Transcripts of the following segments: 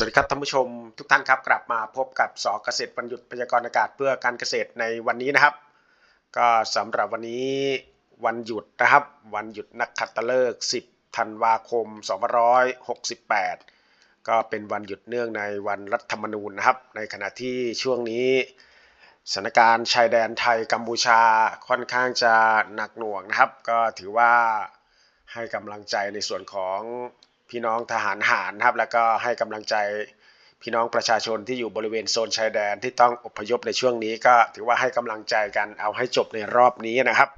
สวัสดีครับท่านผู้ชมทุกท่านครับกลับมาพบกับสอเกษตรวันหยุดพยากรณ์อากาศเพื่อการเกษตรในวันนี้นะครับ ก็สำหรับวันนี้วันหยุดนะครับ วันหยุดนักขัตฤกษ์10ธันวาคม2568 ก็เป็นวันหยุดเนื่องในวันรัฐธรรมนูญนะครับ ในขณะที่ช่วงนี้สถานการณ์ชายแดนไทยกัมพูชาค่อนข้างจะหนักหน่วงนะครับ ก็ถือว่าให้กำลังใจในส่วนของ พี่น้องทหารหารนะครับ แล้วก็ให้กำลังใจพี่น้องประชาชนที่อยู่บริเวณโซนชายแดนที่ต้องอพยพในช่วงนี้ก็ถือว่าให้กำลังใจกันเอาให้จบในรอบนี้นะครับ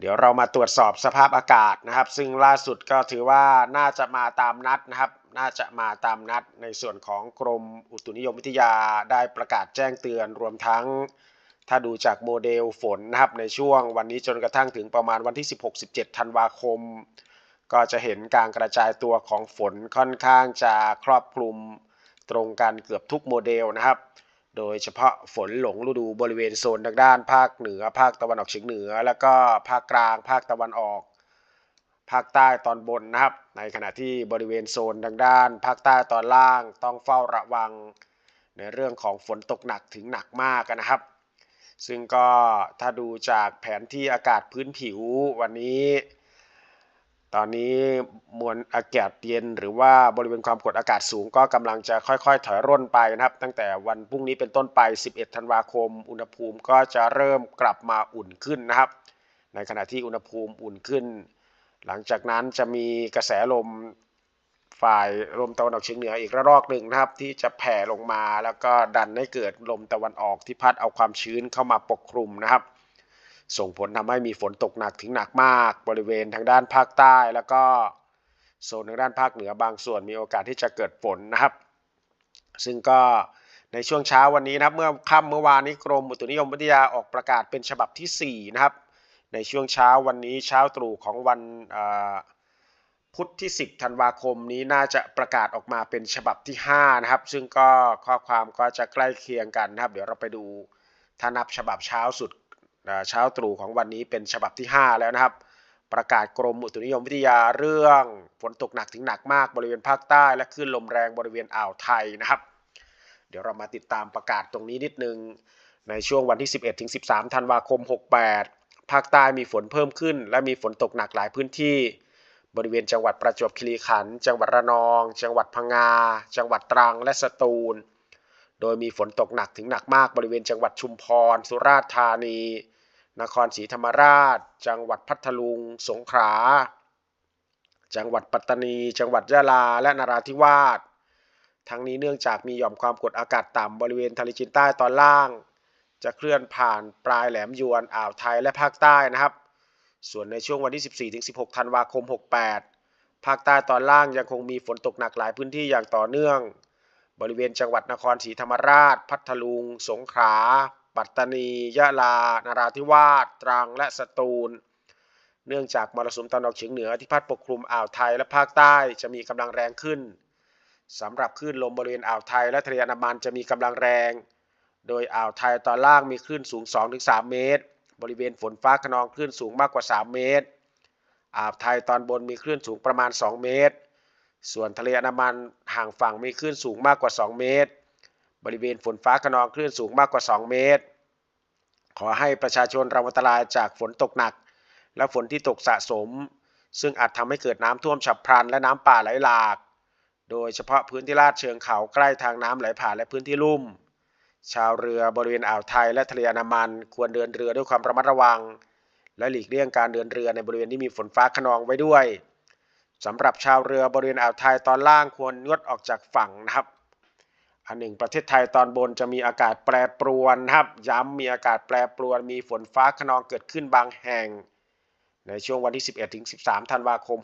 เดี๋ยวเรามาตรวจสอบสภาพอากาศนะครับ ซึ่งล่าสุดก็ถือว่าน่าจะมาตามนัดนะครับ น่าจะมาตามนัดในส่วนของกรมอุตุนิยมวิทยาได้ประกาศแจ้งเตือนรวมทั้งถ้าดูจากโมเดลฝนนะครับในช่วงวันนี้จนกระทั่งถึงประมาณวันที่ 16-17 ธันวาคม ก็จะเห็นการกระจายตัวของฝนค่อนข้างจะครอบคลุมตรงกันเกือบทุกโมเดลนะครับ โดยเฉพาะฝนหลงฤดูบริเวณโซนทางด้าน ภาคเหนือ ภาคตะวันออกเฉียงเหนือ แล้วก็ภาคกลาง ภาคตะวันออก ภาคใต้ตอนบนนะครับ ในขณะที่บริเวณโซนทางด้าน ภาคใต้ตอนล่างต้องเฝ้าระวัง ในเรื่องของฝนตกหนักถึงหนักมากนะครับ ซึ่งก็ถ้าดูจากแผนที่อากาศพื้นผิววันนี้ ตอนนี้มวลอากาศเย็นหรือว่าบริเวณความกดอากาศสูงก็กำลังจะค่อยๆ ถอยร่นไปนะครับ ตั้งแต่วันพรุ่งนี้เป็นต้นไป 11 ธันวาคม อุณหภูมิก็จะเริ่มกลับมาอุ่นขึ้นนะครับ ในขณะที่อุณหภูมิอุ่นขึ้น หลังจากนั้นจะมีกระแสลมฝ่ายลมตะวันออกเฉียงเหนืออีกระลอกหนึ่งนะครับ ที่จะแผ่ลงมาแล้วก็ดันให้เกิดลมตะวันออกที่พัดเอาความชื้นเข้ามาปกคลุมนะครับ ส่งผลทำให้มีฝนตกหนักถึงหนักมาก บริเวณทางด้านภาคใต้ แล้วก็โซนทางด้านภาคเหนือบางส่วนมีโอกาสที่จะเกิดฝนนะครับ ซึ่งก็ในช่วงเช้าวันนี้นะครับ เมื่อค่ำเมื่อวานนี้กรมอุตุนิยมวิทยาออกประกาศเป็นฉบับที่ 4 นะครับ ในช่วงเช้าวันนี้เช้าตรู่ของวันพุธที่ 10 ธันวาคมนี้น่าจะประกาศออกมาเป็นฉบับที่ 5 นะครับ ซึ่งก็ข้อความก็จะใกล้เคียงกันนะครับ เดี๋ยวเราไปดูถ้านับฉบับเช้าสุด เช้าตรู่ของวันนี้เป็นฉบับที่ 5 แล้วนะครับ ประกาศกรมอุตุนิยมวิทยาเรื่องฝนตกหนักถึงหนักมากบริเวณภาคใต้ และคลื่นลมแรงบริเวณอ่าวไทยนะครับ เดี๋ยวเรามาติดตามประกาศตรงนี้นิดนึง ในช่วงวันที่ 11ถึง13 ธันวาคม 68 ภาคใต้มีฝนเพิ่มขึ้น และมีฝนตกหนักหลายพื้นที่ บริเวณจังหวัดประจวบคีรีขันธ์จังหวัดระนอง จังหวัดพังงา จังหวัดตรังและสตูล โดยมีฝนตกหนักถึงหนักมากบริเวณจังหวัดชุมพร สุราษฎร์ธานี นครศรีธรรมราช จังหวัดพัทลุง สงขลา จังหวัดปัตตานี จังหวัดยะลา และนราธิวาส ทั้งนี้เนื่องจากมีหย่อมความกดอากาศต่ำบริเวณทะเลจีนใต้ตอนล่าง จะเคลื่อนผ่านปลายแหลมยวนอ่าวไทยและภาคใต้นะครับ ส่วนในช่วงวันที่ 14-16 ธันวาคม 68 ภาคใต้ตอนล่างยังคงมีฝนตกหนักหลายพื้นที่อย่างต่อเนื่อง บริเวณจังหวัดนครศรีธรรมราช พัทลุง สงขลา ปัตตานี ยะลานราธิวาส ตรัง และสตูล เนื่องจากมรสุมตะวันออกเฉียงเหนือที่พัดปกคลุมอ่าวไทยและภาคใต้จะมีกำลังแรงขึ้นสำหรับคลื่นลมบริเวณอ่าวไทยและทะเลอันดามันจะมีกำลังแรง โดยอ่าวไทยตอนล่างมีคลื่นสูง 2-3 เมตร บริเวณฝนฟ้าขนองคลื่นสูงมากกว่า 3 เมตร อ่าวไทยตอนบนมีคลื่นสูงประมาณ 2 เมตร ส่วนทะเลอันดามันห่างฝั่งมีคลื่นสูงมากกว่า 2 เมตร บริเวณฝนฟ้าขนองคลื่นสูงมากกว่า 2 เมตร ขอให้ประชาชนระมัดระวังจากฝนตกหนัก และฝนที่ตกสะสม ซึ่งอาจทำให้เกิดน้ำท่วมฉับพลันและน้ำป่าไหลหลาก โดยเฉพาะพื้นที่ลาดเชิงเขาใกล้ทางน้ำไหลผ่านและพื้นที่ลุ่ม ชาวเรือบริเวณอ่าวไทยและทะเลอันดามันควรเดินเรือด้วยความระมัดระวัง และหลีกเลี่ยงการเดินเรือในบริเวณที่มีฝนฟ้าขนองไว้ด้วย สำหรับชาวเรือบริเวณอ่าวไทยตอนล่างควรงดออกจากฝั่งนะครับ อันหนึ่งประเทศไทยตอนบนจะมีอากาศแปรปรวนครับ ย้ำมีอากาศแปรปรวน มีฝนฟ้าขนองเกิดขึ้นบางแห่ง ในช่วงวันที่ 11 ถึง 13 ธันวาคม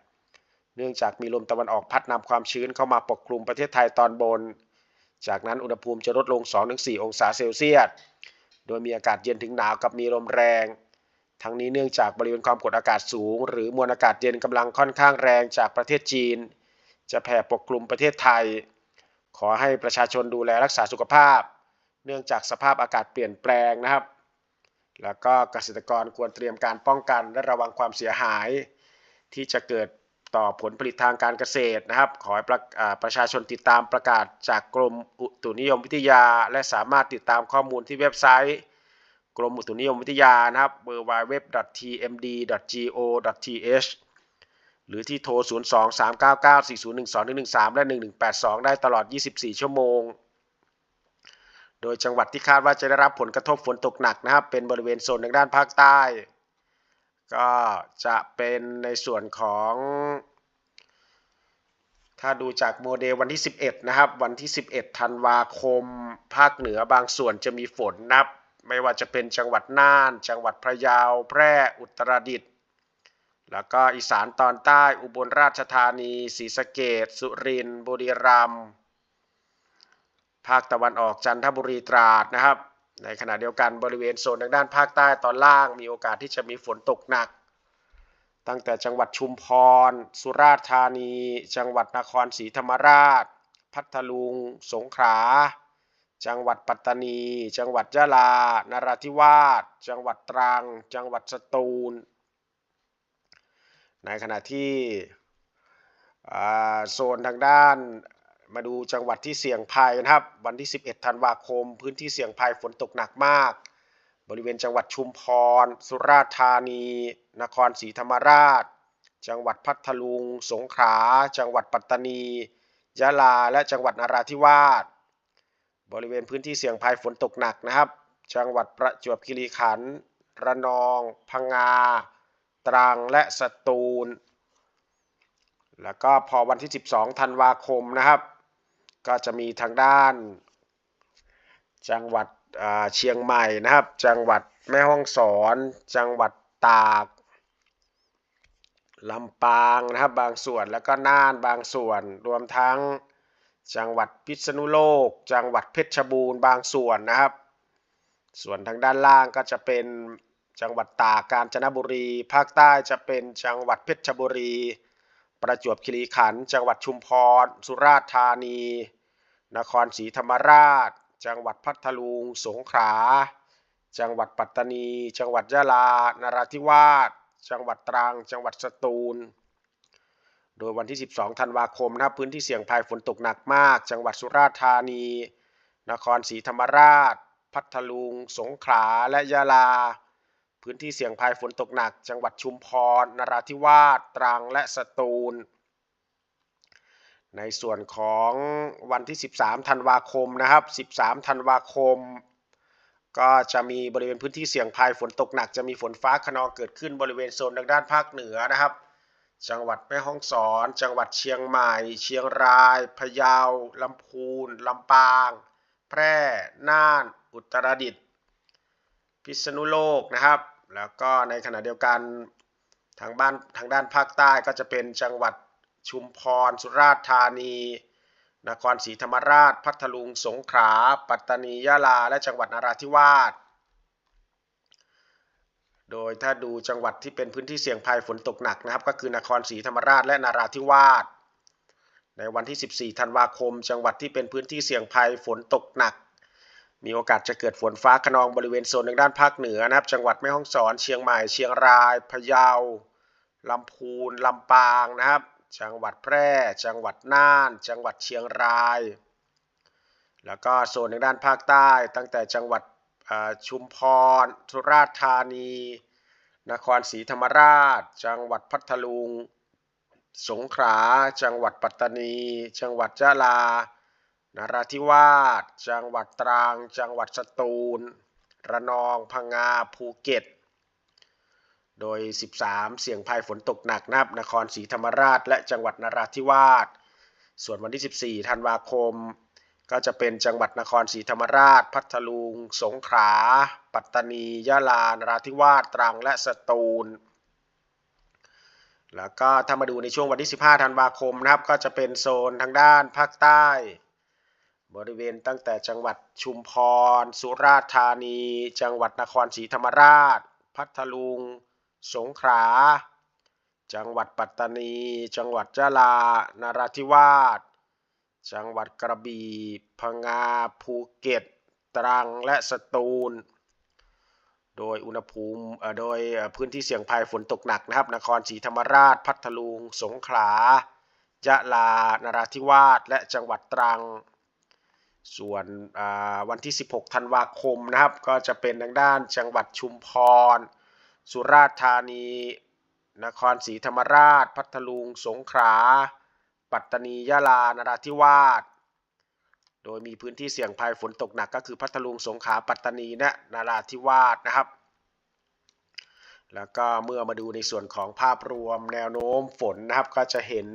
68 เนื่องจากมีลมตะวันออกพัดนำความชื้นเข้ามาปกคลุมประเทศไทยตอนบน จากนั้นอุณหภูมิจะลดลง 2-4 องศาเซลเซียส โดยมีอากาศเย็นถึงหนาวกับมีลมแรง ทั้งนี้เนื่องจากบริเวณความกดอากาศสูง หรือมวลอากาศเย็นกำลังค่อนข้างแรงจากประเทศจีน จะแผ่ปกคลุมประเทศไทย ขอให้ประชาชนดูแลรักษาสุขภาพ เนื่องจากสภาพอากาศเปลี่ยนแปลงนะครับ แล้วก็เกษตรกรควรเตรียมการป้องกันและระวังความเสียหาย ที่จะเกิดต่อผลผลิตทางการเกษตรนะครับ ขอให้ประประชาชนติดตามประกาศจากกรมอุตุนิยมวิทยา และสามารถติดตามข้อมูลที่เว็บไซต์ กรมอุตุนิยมวิทยานะครับ www.tmd.go.th หรือที่โทร 023994012-13 และ 1182 ได้ตลอด 24 ชั่วโมง โดยจังหวัดที่คาดว่าจะได้รับผลกระทบฝนตกหนักนะครับ เป็นบริเวณโซนทางด้านภาคใต้ ก็จะเป็นในส่วนของ ถ้าดูจากโมเดลวันที่ 11 นะครับ วันที่ 11 ธันวาคม ภาคเหนือบางส่วนจะมีฝนนะครับ ไม่ว่าจะเป็นจังหวัดน่าน จังหวัดพะเยา แพร่ อุตรดิตถ์ แล้วก็อีสานตอนใต้ อุบลราชธานี ศรีสะเกษสุรินทร์ บุรีรัมย์ ภาคตะวันออกจันทบุรีตราดนะครับ ในขณะเดียวกันบริเวณโซนทางด้านภาคใต้ตอนล่าง มีโอกาสที่จะมีฝนตกหนัก ตั้งแต่จังหวัดชุมพร สุราษฎร์ธานี จังหวัดนครศรีธรรมราช พัทลุง สงขลา จังหวัดปัตตานี จังหวัดยะลา นราธิวาส จังหวัดตรัง จังหวัดสตูล ในขณะที่โซนทางด้านมาดูจังหวัดที่เสี่ยงภัยนะครับ วันที่ 11 ธันวาคม พื้นที่เสี่ยงภัยฝนตกหนักมาก บริเวณจังหวัดชุมพร สุราษฎร์ธานี นครศรีธรรมราช จังหวัดพัทลุง สงขลา จังหวัดปัตตานี ยะลา และจังหวัดนราธิวาส บริเวณพื้นที่เสี่ยงภัยฝนตกหนักนะครับ จังหวัดประจวบคีรีขันธ์ระนอง พังงา ตรัง และสตูล แล้วก็พอวันที่ 12 ธันวาคมนะครับ ก็จะมีทางด้าน จังหวัดเชียงใหม่นะครับ จังหวัดแม่ฮ่องสอน จังหวัดตากลำปางนะครับบางส่วนแล้วก็น่านบางส่วนรวมทั้ง จังหวัดพิษณุโลก จังหวัดเพชรบูรณ์บางส่วนนะครับ ส่วนทางด้านล่างก็จะเป็นจังหวัดตากกาญจนบุรี ภาคใต้จะเป็นจังหวัดเพชรบุรี ประจวบคีรีขันธ์จังหวัดชุมพร สุราษฎร์ธานี นครศรีธรรมราช จังหวัดพัทลุง สงขลา จังหวัดปัตตานี จังหวัดยะลา นราธิวาส จังหวัดตรัง จังหวัดสตูล โดยวันที่ 12 ธันวาคมนะครับพื้นที่เสี่ยงภัยฝนตกหนักมาก จังหวัดสุราษฎร์ธานี นครศรีธรรมราช พัทลุง สงขลา และยะลา พื้นที่เสี่ยงภัยฝนตกหนัก จังหวัดชุมพร นราธิวาส ตรัง และสตูล ในส่วนของวันที่ 13 ธันวาคมนะครับ 13 ธันวาคม ก็จะมีบริเวณพื้นที่เสี่ยงภัยฝนตกหนัก จะมีฝนฟ้าขนองเกิดขึ้นบริเวณโซนทางด้านภาคเหนือนะครับ จังหวัดแม่ฮ่องสอน จังหวัดเชียงใหม่ เชียงราย พะเยา ลำพูน ลำปาง แพร่ น่าน อุตรดิตถ์ พิษณุโลกนะครับ แล้วก็ในขณะเดียวกันทางบ้านทางด้านภาคใต้ก็จะเป็นจังหวัดชุมพร สุราษฎร์ธานี นครศรีธรรมราช พัทลุง สงขลา ปัตตานี ยะลา และจังหวัดนราธิวาส โดยถ้าดูจังหวัดที่เป็นพื้นที่เสี่ยงภัยฝนตกหนักนะครับ ก็คือนครศรีธรรมราชและนราธิวาสในวันที่ 14 ธันวาคม จังหวัดที่เป็นพื้นที่เสี่ยงภัยฝนตกหนัก มีโอกาสจะเกิดฝนฟ้าขนองบริเวณโซนทางด้านภาคเหนือนะครับ จังหวัดแม่ฮ่องสอน เชียงใหม่ เชียงราย พะเยา ลำพูน ลำปางนะครับ จังหวัดแพร่ จังหวัดน่าน จังหวัดเชียงราย แล้วก็โซนทางด้านภาคใต้ ตั้งแต่จังหวัด ชุมพร สุราษฎร์ธานี นครศรีธรรมราช จังหวัดพัทลุง สงขลา จังหวัดปัตตานี จังหวัดยะลา นราธิวาส จังหวัดตรัง จังหวัดสตูล ระนอง พังงา ภูเก็ต โดย 13 เสี่ยงภัยฝนตกหนักนะครับ นครศรีธรรมราช และจังหวัดนราธิวาส ส่วนวันที่ 14 ธันวาคม ก็จะเป็นจังหวัดนครศรีธรรมราช พัทลุง สงขลา ปัตตานี ยะลา นราธิวาส ตรัง และสตูล แล้วก็ถ้ามาดูในช่วงวันที่ 15 ธันวาคมนะครับ ก็จะเป็นโซนทางด้านภาคใต้ บริเวณตั้งแต่จังหวัดชุมพร สุราษฎร์ธานี จังหวัดนครศรีธรรมราช พัทลุง สงขลา จังหวัดปัตตานี จังหวัดยะลา นราธิวาส จังหวัดกระบี่พังงาภูเก็ต ตรังและสตูล โดยอุณหภูมิโดยพื้นที่เสี่ยงภัยฝนตกหนักนะครับ นครศรีธรรมราช พัทลุง สงขลายะลา นราธิวาส และจังหวัดตรัง ส่วนวันที่ 16 ธันวาคมนะครับ ก็จะเป็นทางด้านจังหวัดชุมพร สุราษฎร์ธานี นครศรีธรรมราช พัทลุง สงขลา ปัตตานียะลานราธิวาสโดยมีพื้นที่เสี่ยงภัยฝนตกหนักก็คือพัทลุงสงขลาปัตตานีและนราธิวาสนะครับ แล้วก็เมื่อมาดูในส่วนของภาพรวมแนวโน้มฝนนะครับก็จะเห็น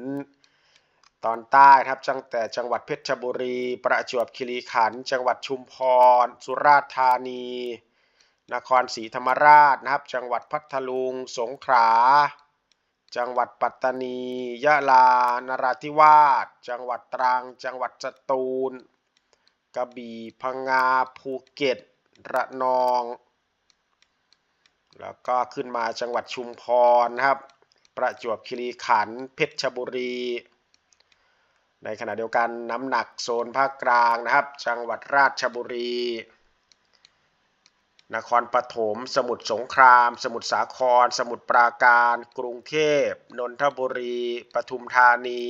ตอนใต้นะครับตั้งแต่จังหวัดเพชรบุรี ประจวบคีรีขันธ์จังหวัดชุมพร สุราษฎร์ธานี นครศรีธรรมราชนะครับ จังหวัดพัทลุง สงขลา จังหวัดปัตตานี ยะลา นราธิวาส จังหวัดตรัง จังหวัดสตูล กระบี่ พังงา ภูเก็ต ระนอง แล้วก็ขึ้นมาจังหวัดชุมพรนะครับ ประจวบคีรีขันธ์ เพชรบุรี ในขณะเดียวกันน้ำหนักโซนภาคกลางนะครับ จังหวัดราชบุรี นครปฐม สมุทรสงคราม สมุทรสาคร สมุทรปราการ กรุงเทพ นนทบุรี ปทุมธานี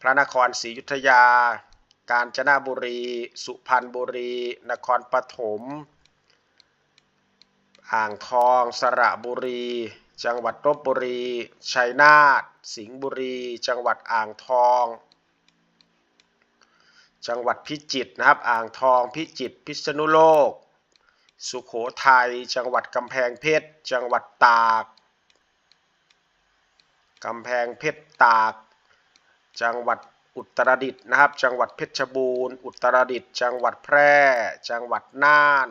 พระนครศรีอยุธยา กาญจนบุรี สุพรรณบุรี นครปฐม อ่างทอง สระบุรี จังหวัดลบบุรี ชัยนาท สิงห์บุรี จังหวัดอ่างทอง จังหวัดพิจิตรนะครับ อ่างทอง พิจิตร พิษณุโลก สุโขทัย จังหวัดกำแพงเพชร จังหวัดตาก กำแพงเพชรตาก จังหวัดอุตรดิตถ์นะครับ จังหวัดเพชรบูรณ์ อุตรดิตถ์ จังหวัดแพร่ จังหวัดน่าน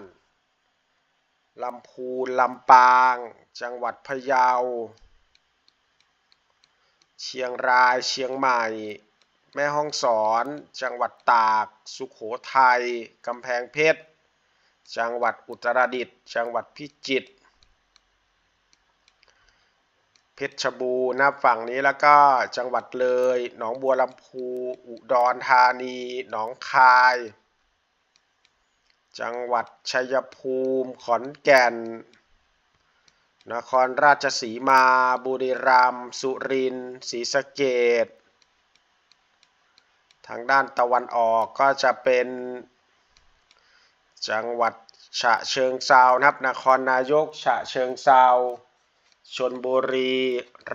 ลำพูน ลำปาง จังหวัดพะเยา เชียงราย เชียงใหม่ แม่ฮ่องสอน จังหวัดตาก สุขโขทัย กำแพงเพชร จังหวัดอุตรดิตถ์จังหวัดพิจิตรเพชรบูรณ์นะฝั่งนี้แล้วก็จังหวัดเลย หนองบัวลำพูอุดรธานี หนองคาย จังหวัดชัยภูมิขอนแก่น นครราชสีมา บุรีรัมย์สุรินทร์ศรีสะเกษทางด้านตะวันออกก็จะเป็น จังหวัดฉะเชิงเซานะครับ นครนายก ฉะเชิงเซาชนบุรี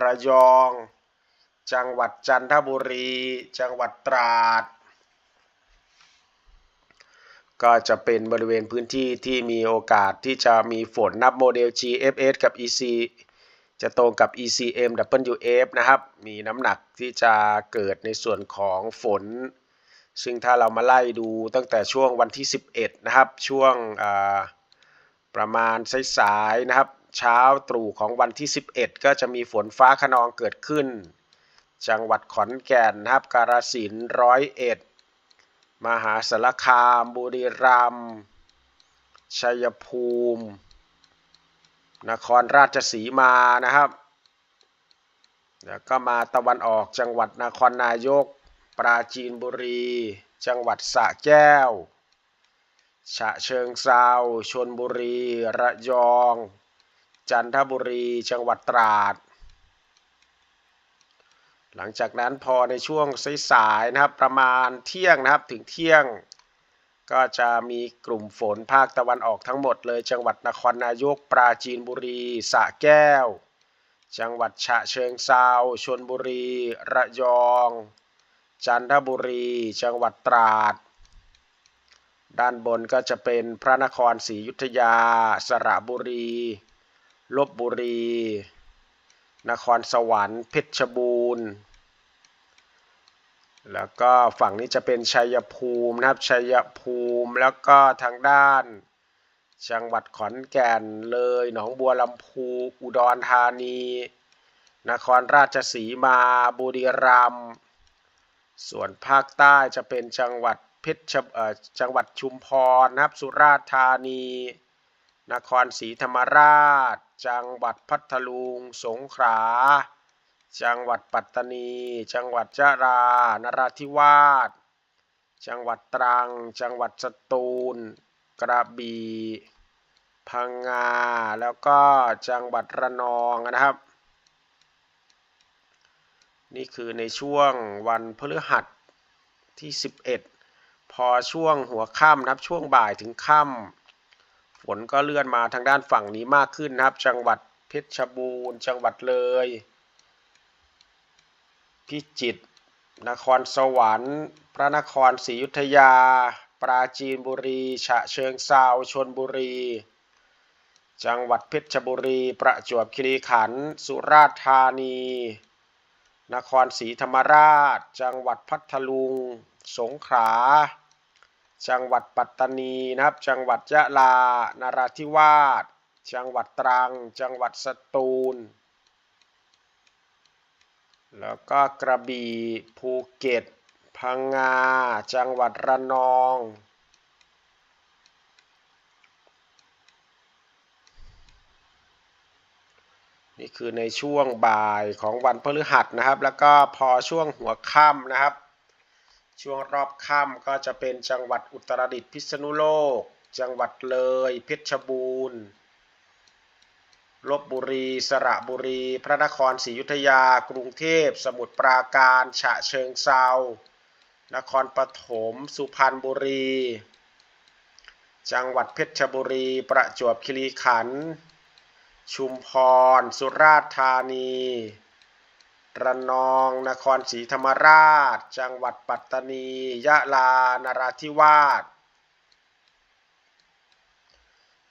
ระยอง จังหวัดจันทบุรี จังหวัดตราด ก็จะเป็นบริเวณพื้นที่ที่มีโอกาสที่จะมีฝนนับโมเดล GFS กับ EC จะตรงกับ ECM WF นะครับ มีน้ำหนักที่จะเกิดในส่วนของฝน ซึ่งถ้าเรามาไล่ดูตั้งแต่ช่วงวันที่ 11 นะครับ ช่วงประมาณสายๆนะครับ เช้าตรู่ของวันที่ 11 ก็จะมีฝนฟ้าขนองเกิดขึ้น จังหวัดขอนแก่นนะครับ กาฬสินธุ์ร้อยเอ็ดมหาสารคาม บุรีรัมย์ชัยภูมิ นครราชสีมานะครับ แล้วก็มาตะวันออกจังหวัดนครนายก ปราจีนบุรี จังหวัดสระแก้ว ฉะเชิงเซาชนบุรี ระยอง จันทบุรี จังหวัดตราด หลังจากนั้นพอในช่วงสายๆนะครับ ประมาณเที่ยงนะครับถึงเที่ยง ก็จะมีกลุ่มฝนภาคตะวันออกทั้งหมดเลย จังหวัดนครนายก ปราจีนบุรีสระแก้ว จังหวัดฉะเชิงเซาชลบุรี ระยอง จันทบุรี จังหวัดตราด ด้านบนก็จะเป็นพระนครศรีอยุธยา สระบุรี ลบบุรี นครสวรรค์เพชรบูรณ์แล้วก็ฝั่งนี้จะเป็นชัยภูมินะครับชัยภูมิแล้วก็ทางด้าน จังหวัดขอนแก่นเลยหนองบัวลำพูอุดรธานี นครราชสีมาบุรีรัมย์ ส่วนภาคใต้จะเป็นจังหวัดเพชรจังหวัดชุมพรนะครับ สุราษฎร์ธานี นครศรีธรรมราช จังหวัดพัทลุง สงขลา จังหวัดปัตตานี จังหวัดจะรานราธิวาส จังหวัดตรัง จังหวัดสตูล กระบี่ พังงา แล้วก็จังหวัดระนองนะครับ นี่คือในช่วงวันพฤหัสที่ 11 พอช่วงหัวค่ำนะครับช่วงบ่ายถึงค่ำฝนก็เลื่อนมาทางด้านฝั่งนี้มากขึ้นนะครับ จังหวัดเพชรบูรณ์จังหวัดเลย พิจิตรนครสวรรค์ พระนครศรีอยุธยา ปราจีนบุรีฉะเชิงเซาชนบุรี จังหวัดเพชรบุรี ประจวบคีรีขันธ์สุราษฎร์ธานี นครศรีธรรมราช จังหวัดพัทลุง สงขลา จังหวัดปัตตานีนะครับ จังหวัดยะลานราธิวาส จังหวัดตรัง จังหวัดสตูล แล้วก็กระบี่ ภูเก็ต พังงา จังหวัดระนอง นี่คือในช่วงบ่ายของวันพฤหัสนะครับ แล้วก็พอช่วงหัวค่ำนะครับ ช่วงรอบค่ำก็จะเป็นจังหวัดอุตรดิตถ์พิษณุโลก จังหวัดเลยเพชรบูรณ์ลบบุรี สระบุรี พระนครศรีอยุธยา กรุงเทพ สมุทรปราการ ฉะเชิงเซา นครปฐม สุพรรณบุรี จังหวัดเพชรบุรี ประจวบคีรีขันธ์ ชุมพร สุราษฎร์ธานี ระนอง นครศรีธรรมราช จังหวัดปัตตานี ยะลา นราธิวาส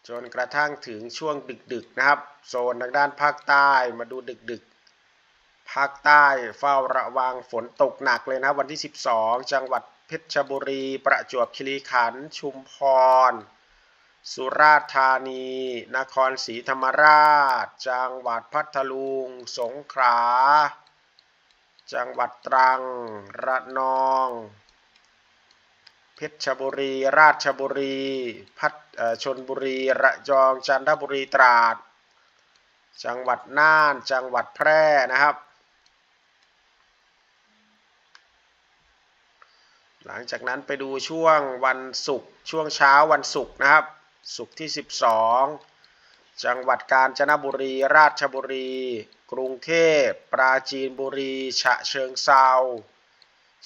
จนกระทั่งถึงช่วงดึกๆนะครับ โซนทางด้านภาคใต้มาดูดึกๆ ภาคใต้เฝ้าระวังฝนตกหนักเลยนะวันที่ 12 จังหวัดเพชรบุรี ประจวบคีรีขันธ์ ชุมพร สุราษฎร์ธานี นครศรีธรรมราช จังหวัดพัทลุง สงขลา จังหวัดตรัง ระนอง เพชรบุรี ราชบุรี พัทชนบุรี ระยอง จันทบุรี ตราด จังหวัดน่าน จังหวัดแพร่นะครับ หลังจากนั้นไปดูช่วงวันศุกร์ ช่วงเช้าวันศุกร์นะครับ ศุกร์ที่ 12 จังหวัดกาญจนบุรี ราชบุรี กรุงเทพ ปราจีนบุรี ฉะเชิงเซา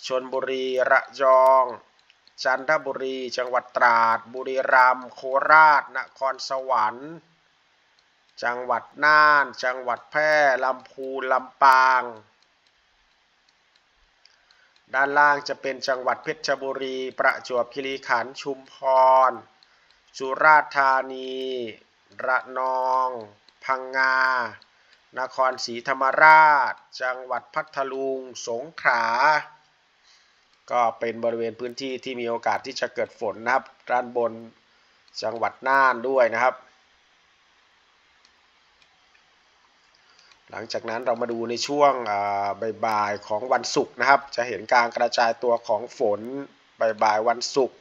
ชนบุรี ระยอง จันทบุรี จังหวัดตราด บุรีรัมย์ โคราช นครสวรรค์ จังหวัดน่าน จังหวัดแพร่ ลำพูน ลำปาง ด้านล่างจะเป็นจังหวัดเพชรบุรี ประจวบคีรีขันธ์ ชุมพร สุราษฎร์ธานี ระนอง พังงา นครศรีธรรมราช จังหวัดพัทลุง สงขลา ก็เป็นบริเวณพื้นที่ที่มีโอกาสที่จะเกิดฝนนะครับ ด้านบนจังหวัดน่านด้วยนะครับ หลังจากนั้นเรามาดูในช่วงบ่ายๆของวันศุกร์นะครับ จะเห็นการกระจายตัวของฝนบ่ายๆวันศุกร์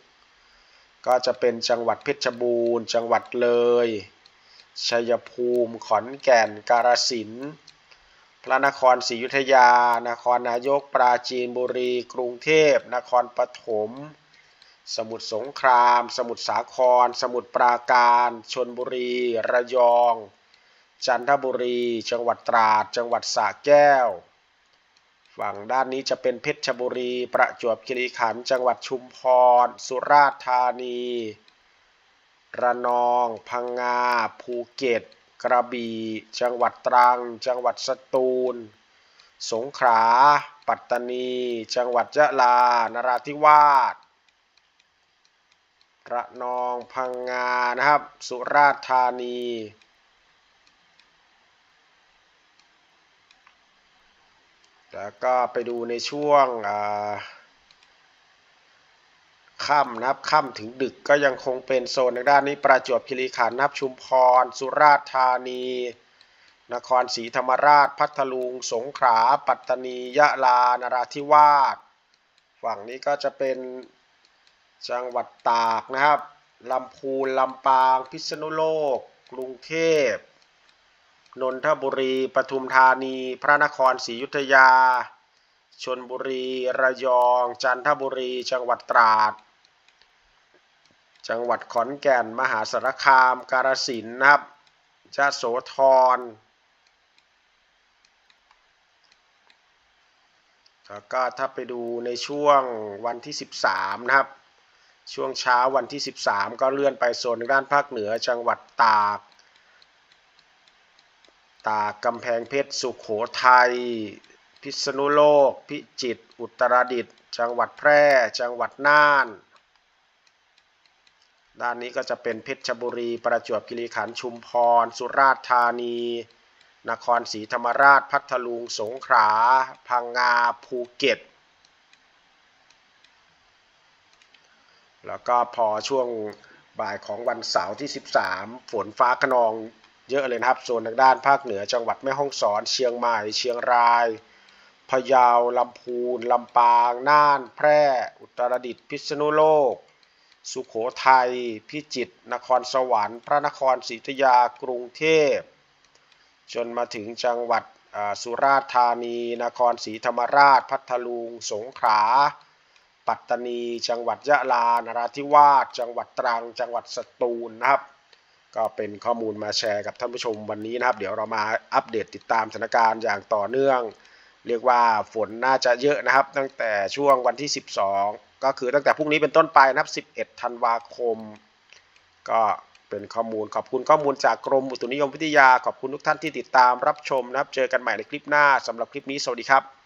ก็จะเป็นจังหวัดเพชรบูรณ์ จังหวัดเลย ชัยภูมิ ขอนแก่น กาฬสินธุ์ พระนครศรีอยุธยา นครนายก ปราจีนบุรี กรุงเทพ นครปฐม สมุทรสงคราม สมุทรสาคร สมุทรปราการ ชนบุรี ระยอง จันทบุรี จังหวัดตราด จังหวัดสระแก้ว ฝั่งด้านนี้จะเป็นเพชรบุรี ประจวบคีรีขันธ์จังหวัดชุมพร สุราษฎร์ธานี ระนอง พังงา ภูเก็ต กระบี่ จังหวัดตรัง จังหวัดสตูล สงขลา ปัตตานี จังหวัดยะลา นราธิวาส ระนอง พังงา นะครับ สุราษฎร์ธานี แล้วก็ไปดูในช่วงค่ำนะครับค่ำถึงดึกก็ยังคงเป็นโซนในด้านนี้ประจวบคีรีขันธ์นับชุมพร สุราษฎร์ธานี นครศรีธรรมราช พัทลุง สงขลาปัตตานียะลานราธิวาสฝั่งนี้ก็จะเป็นจังหวัดตากนะครับลำพูนลำปาง พิษณุโลก กรุงเทพ นนทบุรี ปทุมธานี พระนครศรีอยุธยา ชนบุรี ระยอง จันทบุรี จังหวัดตราด จังหวัดขอนแก่น มหาสารคาม กาฬสินธุ์นะครับยะโสธร แล้วก็ถ้าไปดูในช่วงวันที่ 13 นะครับ ช่วงเช้าวันที่ 13 ก็เลื่อนไปโซนด้านภาคเหนือ จังหวัดตาก ตากกำแพงเพชรสุขโขทัย พิษณุโลก พิจิตร อุตรดิตถ์ จังหวัดแพร่ จังหวัดน่าน ด้านนี้ก็จะเป็นเพชรบุรี ประจวบคีรีขันธ์ ชุมพร สุราษฎร์ธานี นครศรีธรรมราช พัทลุง สงขลา พังงา ภูเก็ต แล้วก็พอช่วงบ่ายของวันเสาร์ที่ 13 ฝนฟ้าขนอง เยอะเลยนะครับโซนทางด้านภาคเหนือจังหวัดแม่ฮ่องสอน เชียงใหม่ เชียงราย พะเยา ลำพูน ลำปาง น่าน แพร่ อุตรดิตถ์ พิษณุโลก สุขโขทัย พิจิตร นครสวรรค์ พระนครศรีอยุธยา กรุงเทพ จนมาถึงจังหวัดสุราษฎร์ธานี นครศรีธรรมราช พัทลุง สงขลา ปัตตานี จังหวัดยะลา นราธิวาส จังหวัดตรัง จังหวัดสตูลนะครับ ก็เป็นข้อมูลมาแชร์กับท่านผู้ชมวันนี้นะครับ เดี๋ยวเรามาอัปเดตติดตามสถานการณ์อย่างต่อเนื่อง เรียกว่าฝนน่าจะเยอะนะครับ ตั้งแต่ช่วงวันที่ 12 ก็คือตั้งแต่พรุ่งนี้เป็นต้นไปนะครับ 11 ธันวาคม ก็เป็นข้อมูลขอบคุณข้อมูลจากกรมอุตุนิยมวิทยาขอบคุณทุกท่านที่ติดตามรับชมนะครับ เจอกันใหม่ในคลิปหน้าสำหรับคลิปนี้สวัสดีครับ